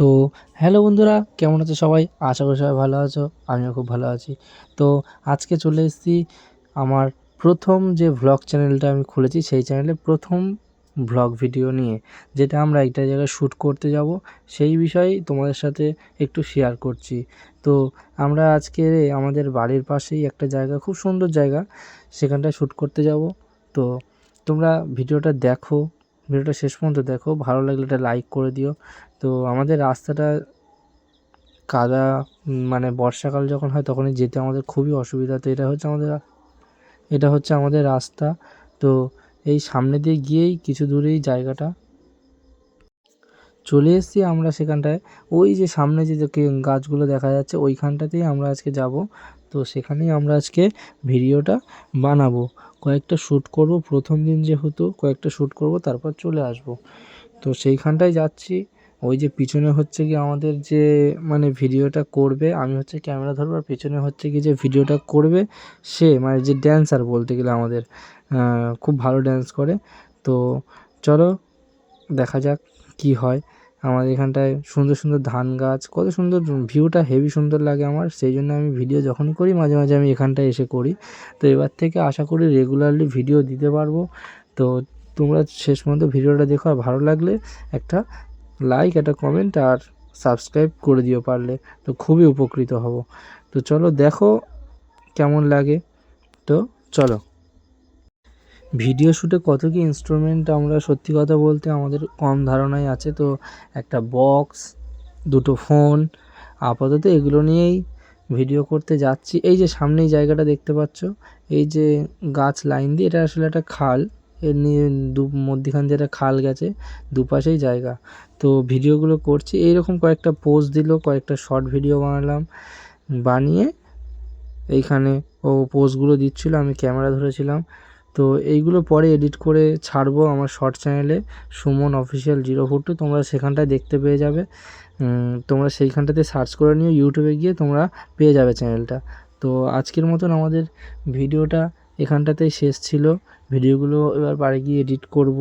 তো হ্যালো বন্ধুরা, কেমন আছো সবাই? আশা করি সবাই ভালো আছো, আমিও খুব ভালো আছি। তো আজকে চলে এসেছি আমার প্রথম যে ভ্লগ চ্যানেলটা আমি খুলেছি, সেই চ্যানেলে প্রথম ভ্লগ ভিডিও নিয়ে, যেটা আমরা একটা জায়গায় শ্যুট করতে যাব। সেই বিষয়েই তোমাদের সাথে একটু শেয়ার করছি। তো আমরা আজকে আমাদের বাড়ির পাশেই একটা জায়গা, খুব সুন্দর জায়গা, সেখানটায় শ্যুট করতে যাব। তো তোমরা ভিডিওটা দেখো ভিডিওটা শেষ পর্যন্ত দেখো, ভালো লাগলে একটা লাইক করে দিও। তো আমাদের রাস্তাটা কাদা মানে বর্ষাকাল যখন হয় তখনই যেতে আমাদের খুবই অসুবিধা। তো এটা হচ্ছে আমাদের, এটা হচ্ছে আমাদের রাস্তা। তো এই সামনে দিয়ে গিয়েই কিছু দূরেই জায়গাটা। চলে এসেছি আমরা সেখানটায়। ওই যে সামনে যে গাছগুলো দেখা যাচ্ছে, ওইখানটাতেই আমরা আজকে যাব। তো সেখানেই আমরা আজকে ভিডিওটা বানাবো। কয়েকটা শ্যুট করব, প্রথম দিন যেহেতু কয়েকটা শ্যুট করব, তারপর চলে আসব। তো সেইখানটায় যাচ্ছি, ওই যে পিছনে হচ্ছে কি আমাদের যে মানে ভিডিওটা করবে, আমি হচ্ছে ক্যামেরা ধরবো, আর পিছনে হচ্ছে কি যে ভিডিওটা করবে, সে মানে যে ড্যান্সার বলতে গেলে আমাদের খুব ভালো ড্যান্স করে। তো চলো, দেখা যাক কি হয়। আমাদের এখানটায় সুন্দর সুন্দর ধান গাছ, কত সুন্দর ভিউটা হেভি সুন্দর লাগে আমার। সেই জন্য আমি ভিডিও যখনই করি, মাঝে মাঝে আমি এখানটায় এসে করি। তো এবার থেকে আশা করি রেগুলারলি ভিডিও দিতে পারব। তো তোমরা শেষ পর্যন্ত ভিডিওটা দেখো, আর ভালো লাগলে একটা লাইক একটা কমেন্ট আর সাবস্ক্রাইব করে দিও পারলে। তো খুবই উপকৃত হব। তো চলো দেখো কেমন লাগে। তো চলো। ভিডিও শ্যুটে কত কি ইনস্ট্রুমেন্ট আমরা সত্যি কথা বলতে আমাদের কম ধারণাই আছে। তো একটা বক্স দুটো ফোন আপাতত এগুলো নিয়েই ভিডিও করতে যাচ্ছি। এই যে সামনেই জায়গাটা দেখতে পাচ্ছ, এই যে গাছ লাইন দিয়ে, এটা আসলে একটা খাল। এর নিয়ে দু, মধ্যিখান দিয়ে একটা খাল গেছে, দুপাশেই জায়গা। তো ভিডিওগুলো করছি। এইরকম কয়েকটা পোজ দিল, কয়েকটা শর্ট ভিডিও বানালাম। বানিয়ে এইখানে ও পোজগুলো দিচ্ছিল, আমি ক্যামেরা ধরেছিলাম। তো এইগুলো পরে এডিট করে ছাড়বো আমার শর্ট চ্যানেলে Suman official zero four two তোমরা সেখানটায় দেখতে পেয়ে যাবে। তোমরা সেইখানটাতে সার্চ করে নিও ইউটিউবে গিয়ে তোমরা পেয়ে যাবে চ্যানেলটা তো আজকের মতন আমাদের ভিডিওটা এখানটাতেই শেষ ছিল। ভিডিওগুলো এবার বাড়ি গিয়ে এডিট করব।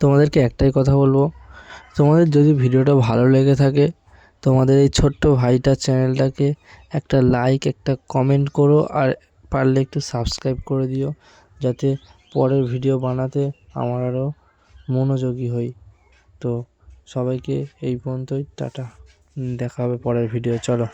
তোমাদেরকে একটাই কথা বলব, তোমাদের যদি ভিডিওটা ভালো লেগে থাকে, তোমাদের এই ছোট্ট ভাইটার চ্যানেলটাকে একটা লাইক একটা কমেন্ট করো, আর পারলে একটু সাবস্ক্রাইব করে দিও, যাতে পরের ভিডিও বানাতে আমার আরও মনোযোগী হই। তো সবাইকে এই পর্যন্তই, টাটা। দেখা হবে পরের ভিডিও চলো।